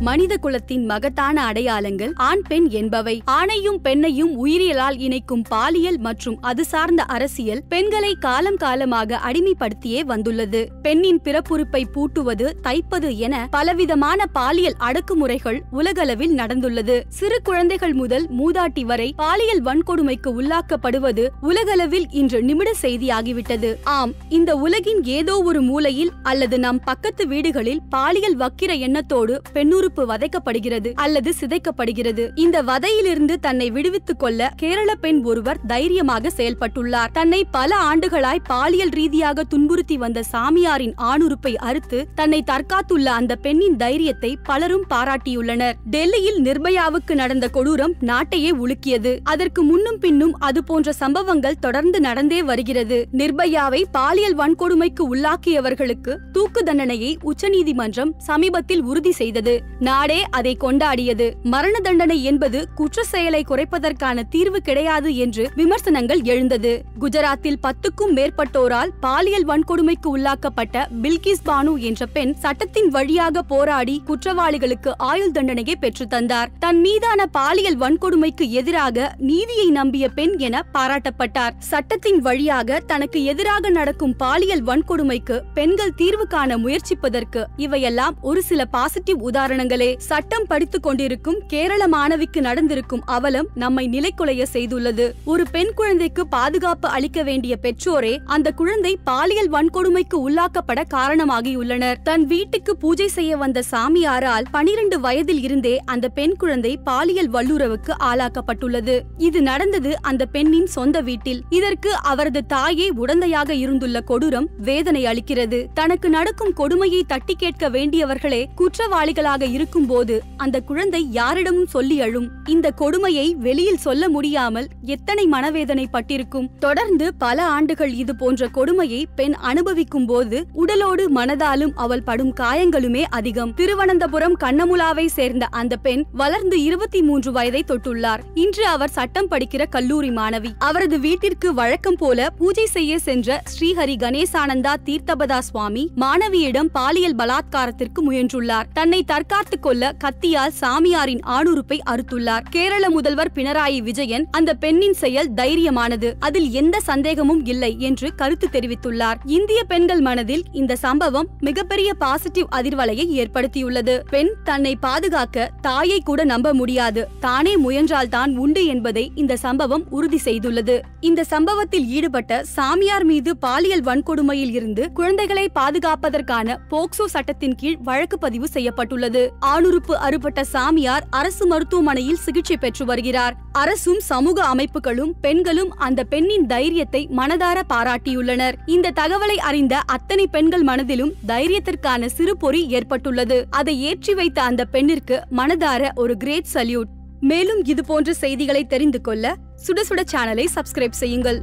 மனித குலத்தின் மகத்தான அடையாளங்கள் ஆண் பெண் என்பவை. ஆணையும் பெண்ணையும் உயிரியலால் இணைக்கும் பாலியல் மற்றும் அது சார்ந்த அரசியல் பெண்களை காலம் காலமாக அடிமைப்படுத்தியே வந்துள்ளது. பெண்ணின் பிறப்புறுப்பை பூட்டுவது தைப்பது என பலவிதமான பாலியல் அடக்குமுறைகள் உலகளவில் நடந்துள்ளது. சிறு குழந்தைகள் முதல் மூதாட்டி வரை பாலியல் வன்கொடுமைக்கு உள்ளாக்கப்படுவது உலகளவில் இன்று நிமிட செய்தியாகிவிட்டது. ஆம் இந்த உலகின் ஏதோ ஒரு மூலையில் அல்லது நம் பக்கத்து வீடுகளில் பாலியல் வக்கிர எண்ணத்தோடு பெண்ணுறுப்பு வதைக்கப்படுகிறது அல்லது சிதைக்கப்படுகிறது. இந்த வதையிலிருந்து தன்னை விடுவித்துக் கொள்ள கேரள பெண் ஒருவர் தைரியமாக செயல்பட்டுள்ளார். தன்னை பல ஆண்டுகளாய் பாலியல் ரீதியாக துன்புறுத்தி வந்த சாமியாரின் ஆணுறுப்பை அறுத்து தன்னை தற்காத்துள்ள அந்த பெண்ணின் தைரியத்தை பலரும் பாராட்டியுள்ளனர். டெல்லியில் நிர்பயாவுக்கு நடந்த கொடூரம் நாட்டையே உலுக்கியது. அதற்கு முன்னும் பின்னும் அது போன்ற சம்பவங்கள் தொடர்ந்து நடந்தே வருகிறது. நிர்பயாவை பாலியல் வன்கொடுமைக்கு உள்ளாக்கியவர்களுக்கு தூக்கு தண்டனையை உச்சநீதிமன்றம் சமீபத்தில் உறுதி செய்தது. நாடே அதை கொண்டாடியது. மரண தண்டனை என்பது குற்ற செயலை குறைப்பதற்கான தீர்வு கிடையாது என்று விமர்சனங்கள் எழுந்தது. குஜராத்தில் பத்துக்கும் மேற்பட்டோரால் பாலியல் வன்கொடுமைக்கு உள்ளாக்கப்பட்ட பில்கிஸ் பானு என்ற பெண் சட்டத்தின் வழியாக போராடி குற்றவாளிகளுக்கு ஆயுள் தண்டனையை பெற்றுத் தந்தார். தன் மீதான பாலியல் வன்கொடுமைக்கு எதிராக நீதியை நம்பிய பெண் என பாராட்டப்பட்டார். சட்டத்தின் வழியாக தனக்கு எதிராக நடக்கும் பாலியல் வன்கொடுமைக்கு பெண்கள் தீர்வு காண முயற்சிப்பதற்கு இவையெல்லாம் ஒரு சில பாசிட்டிவ் உதாரணங்கள் சட்டம் படித்துக் கொண்டிருக்கும் கேரள மாணவிக்கு நடந்திருக்கும் அவலம் நம்மை நிலைக்குலைய செய்துள்ளது. ஒரு பெண் குழந்தைக்கு பாதுகாப்பு அளிக்க வேண்டிய பெற்றோரே அந்த குழந்தை பாலியல் வன்கொடுமைக்கு உள்ளாக்கப்பட காரணமாகியுள்ளனர். தன் வீட்டுக்கு பூஜை செய்ய வந்த சாமியாரால் பனிரெண்டு வயதில் இருந்தே அந்த பெண் குழந்தை பாலியல் வல்லுறவுக்கு ஆளாக்கப்பட்டுள்ளது. இது நடந்தது அந்த பெண்ணின் சொந்த வீட்டில். இதற்கு அவரது தாயே உடந்தையாக இருந்துள்ள கொடூரம் வேதனை அளிக்கிறது. தனக்கு நடக்கும் கொடுமையை தட்டி கேட்க வேண்டியவர்களே குற்றவாளிகளாக இருக்கும்போது அந்த குழந்தை யாரிடமும் சொல்லி அழும். இந்த கொடுமையை வெளியில் சொல்ல முடியாமல் எத்தனை மனவேதனை பட்டிருக்கும் தொடர்ந்து பல ஆண்டுகள் இது போன்ற கொடுமையை பெண் அனுபவிக்கும் போது உடலோடு மனதாலும் அவள் படும் காயங்களுமே அதிகம். திருவனந்தபுரம் கண்ணமுலாவை சேர்ந்த அந்த பெண் வளர்ந்து இருபத்தி மூன்று வயதை தொட்டுள்ளார். இன்று அவர் சட்டம் படிக்கிற கல்லூரி மாணவி. அவரது வீட்டிற்கு வழக்கம் போல பூஜை செய்ய சென்ற ஸ்ரீஹரி கணேசானந்தா தீர்த்தபதா சுவாமி மாணவியிடம் பாலியல் பலாத்காரத்திற்கு முயன்றுள்ளார். தன்னை தற்காத்துக் கொள்ள கத்தியால் சாமியாரின் ஆணுறுப்பை அறுத்துள்ளார். கேரள முதல்வர் பினராயி விஜயன் அந்த பெண்ணின் செயல் தைரியமானது. அதில் எந்த சந்தேகமும் இல்லை என்று கருத்து தெரிவித்துள்ளார். இந்திய பெண்கள் மனதில் இந்த சம்பவம் மிகப்பெரிய பாசிட்டிவ் அதிர்வலையை ஏற்படுத்தியுள்ளது. பெண் தன்னை பாதுகாக்க தாயை கூட நம்ப முடியாது. தானே முயன்றால்தான் உண்டு என்பதை இந்த சம்பவம் உறுதி செய்துள்ளது. இந்த சம்பவத்தில் ஈடுபட்ட சாமியார் மீது பாலியல் வன்கொடுமையில் இருந்து குழந்தைகளை பாதுகாப்பதற்கான போக்சோ சட்டத்தின் கீழ் வழக்கு பதிவு செய்யப்பட்டுள்ளது. ஆளுறுப்பு அறுபட்ட சாமியார் அரசு மருத்துவமனையில் சிகிச்சை பெற்று வருகிறார். அரசும் சமூக அமைப்புகளும் பெண்களும் அந்த பெண்ணின் தைரியத்தை மனதார பாராட்டியுள்ளனர். இந்த தகவலை அறிந்த அத்தனை பெண்கள் மனதிலும் தைரியத்திற்கான சிறு பொறி ஏற்பட்டுள்ளது. அதை ஏற்றி வைத்த அந்த பெண்ணிற்கு மனதார ஒரு கிரேட் சல்யூட். மேலும் இது போன்ற செய்திகளை தெரிந்து கொள்ள சுட சுட சேனலை சப்ஸ்கிரைப் செய்யுங்கள்.